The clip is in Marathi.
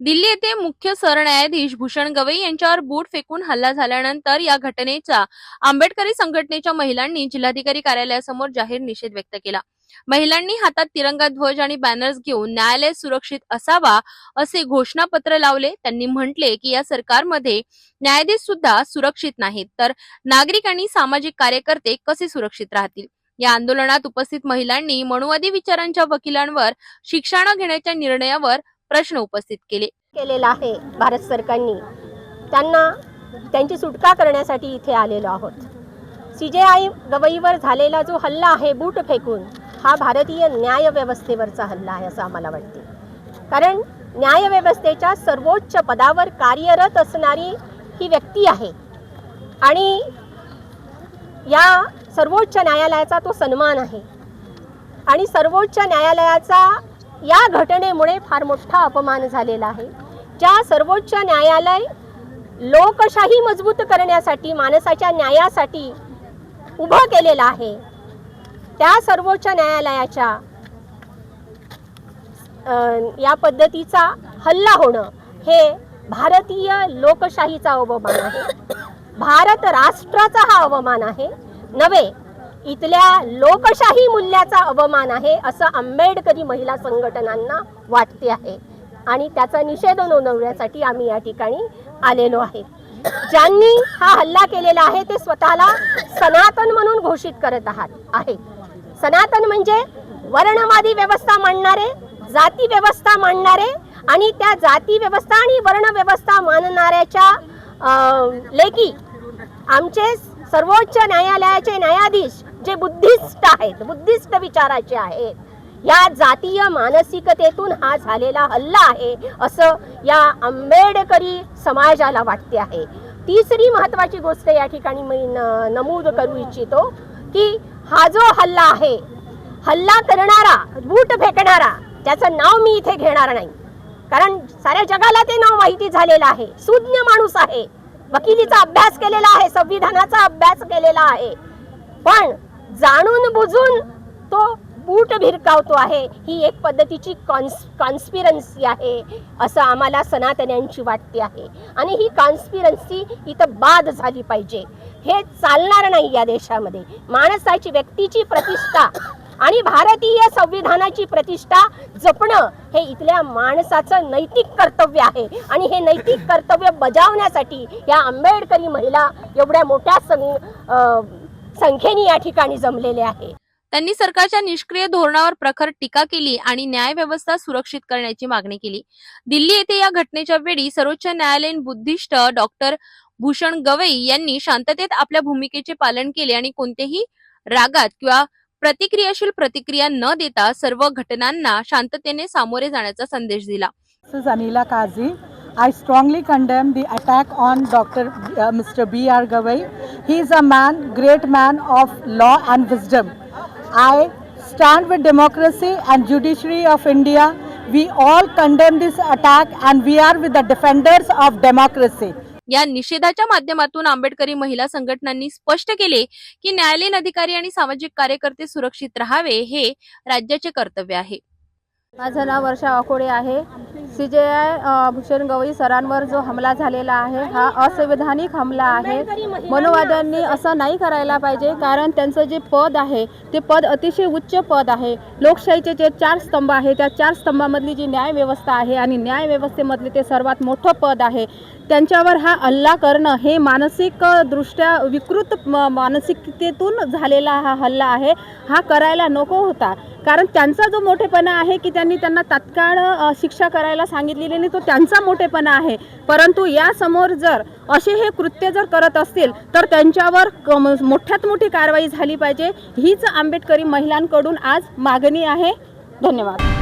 दिल्ली येथे मुख्य सरन्यायाधीश भूषण गवई यांच्यावर बूट फेकून हल्ला झाल्यानंतर या घटनेचा आंबेडकरी संघटनेच्या महिलांनी जिल्हाधिकारी कार्यालयासमोर जाहीर निषेध व्यक्त केला. महिलांनी हातात तिरंगा ध्वज आणि बॅनर्स घेऊन न्यायालय सुरक्षित असावा असे घोषणापत्र लावले. त्यांनी म्हटले की या सरकारमध्ये न्यायाधीश सुद्धा सुरक्षित नाहीत तर नागरिक आणि सामाजिक कार्यकर्ते कसे सुरक्षित राहतील? या आंदोलनात उपस्थित महिलांनी मनुवादी विचारांच्या वकिलांवर शिक्षण घेण्याच्या निर्णयावर प्रश्न उपस्थित केले. केलेला आहे भारत सरकारने. त्यांना त्यांची सुटका करण्यासाठी इथे आलेलो आहोत. सी जे आय गवईवर झालेला जो हल्ला आहे बूट फेकून हा भारतीय न्यायव्यवस्थेवरचा हल्ला आहे असं आम्हाला वाटते. कारण न्यायव्यवस्थेच्या सर्वोच्च पदावर कार्यरत असणारी ही व्यक्ती आहे. आणि या सर्वोच्च न्यायालयाचा तो सन्मान आहे. आणि सर्वोच्च न्यायालयाचा या घटनेमुळे फार मोठा अपमान झालेला आहे. ज्या सर्वोच्च न्यायालय लोकशाही मजबूत करण्यासाठी माणसाच्या न्यायासाठी उभं केलेलं आहे त्या सर्वोच्च न्यायालयाच्या या पद्धतीचा हल्ला होणं हे भारतीय लोकशाहीचा अवमान आहे. भारत राष्ट्राचा हा अवमान आहे. नव्हे इथल्या लोकशाही मूल्याचा अवमान आहे असं आंबेडकरी महिला संघटनांना वाटते आहे. आणि त्याचा निषेध नोंदवण्यासाठी आम्ही या ठिकाणी आलेलो आहे. ज्यांनी हा हल्ला केलेला आहे ते स्वतःला सनातन म्हणून घोषित करत आहात आहे. सनातन म्हणजे वर्णवादी व्यवस्था मांडणारे जाती व्यवस्था मांडणारे आणि त्या जाती व्यवस्था आणि वर्ण व्यवस्था मानणाऱ्याच्या लेखी आमचे सर्वोच्च न्यायालयाचे न्यायाधीश जे बुद्धिस्ट आहेत बुद्धिस्ट विचाराचे आहेत या जातीय मानसिकतेतून हा झालेला हल्ला आहे असं या आंबेडकरी समाजाला वाटते आहे. तिसरी महत्वाची गोष्ट या ठिकाणी मी न- नमूद करू इच्छितो की हा जो हल्ला आहे हल्ला करणारा बूट फेकणारा त्याचं नाव मी इथे घेणार नाही. कारण साऱ्या जगाला ते नाव माहिती झालेलं आहे. सुज्ञ माणूस आहे. वकिलीचा अभ्यास केलेला आहे संविधानाचा अभ्यास केलेला आहे. पण जाणून बुजून तो बूट भिरकावतो आहे. ही एक पद्धतीची कॉन्स कॉन्स्पिरन्सी आहे असं आम्हाला सनातन्यांची वाटते आहे. आणि ही कॉन्स्पिरन्सी इथं बाद झाली पाहिजे. हे चालणार नाही या देशामध्ये. माणसाची व्यक्तीची प्रतिष्ठा आणि भारतीय संविधानाची प्रतिष्ठा जपणं हे इथल्या माणसाचं नैतिक कर्तव्य आहे. आणि हे नैतिक कर्तव्य बजावण्यासाठी या आंबेडकरी महिला एवढ्या मोठ्या सं संख्येने या ठिकाणी जमलेले आहे त्यांनी सरकारच्या निष्क्रिय धोरणावर प्रखर टीका केली आणि न्याय व्यवस्था सुरक्षित करण्याची मागणी केली दिल्ली येथे या घटनेच्या वेळी सर्वोच्च न्यायालयीन बुद्धिस्ट डॉक्टर भूषण गवई यांनी शांततेत आपल्या भूमिकेचे पालन केले आणि कोणतेही रागात किंवा प्रतिक्रियाशील प्रतिक्रिया न देता सर्व घटनांना शांततेने सामोरे जाण्याचा संदेश दिला Anila Kazi. I strongly condemn the attack on Dr. uh, Mr. B.R. Gavai. He is a man, great man of law and wisdom. I stand with democracy and judiciary of India. We all condemn this attack and we are with the defenders of democracy. या निषेधाच्या माध्यमातून आंबेडकरी महिला संघटनांनी स्पष्ट केले की न्यायालयीन अधिकारी आणि सामाजिक कार्यकर्ते सुरक्षित राहावे हे राज्याचे कर्तव्य आहे माझं नाव वर्षा वाकोडे आहे सी जे आय भूषण गवई सरांवर जो हमला झालेला आहे हा असंविधानिक हमला आहे. मनोवाद्यांनी असं नाही करायला पाहिजे कारण त्यांचं जे पद आहे ते पद अतिशय उच्च पद आहे. लोकशाहीचे जे चार स्तंभ आहे त्या चार स्तंभामधली जी न्यायव्यवस्था आहे आणि न्यायव्यवस्थेमधले ते सर्वात मोठं पद आहे. त्यांच्यावर हा हल्ला करणं हे मानसिकदृष्ट्या विकृत म- मानसिकतेतून झालेला हा हल्ला आहे. हा करायला नको होता. कारण त्यांचा जो मोठेपणा आहे की त्यांनी त्यांना तात्काळ शिक्षा करायला सांगितलेली नाही तो त्यांचा मोठेपणा आहे. परंतु यासमोर जर असे हे कृत्य जर करत असतील तर त्यांच्यावर मोठ्यात मोठी कारवाई झाली पाहिजे. हीच आंबेडकरी महिलांकडून आज मागणी आहे. धन्यवाद.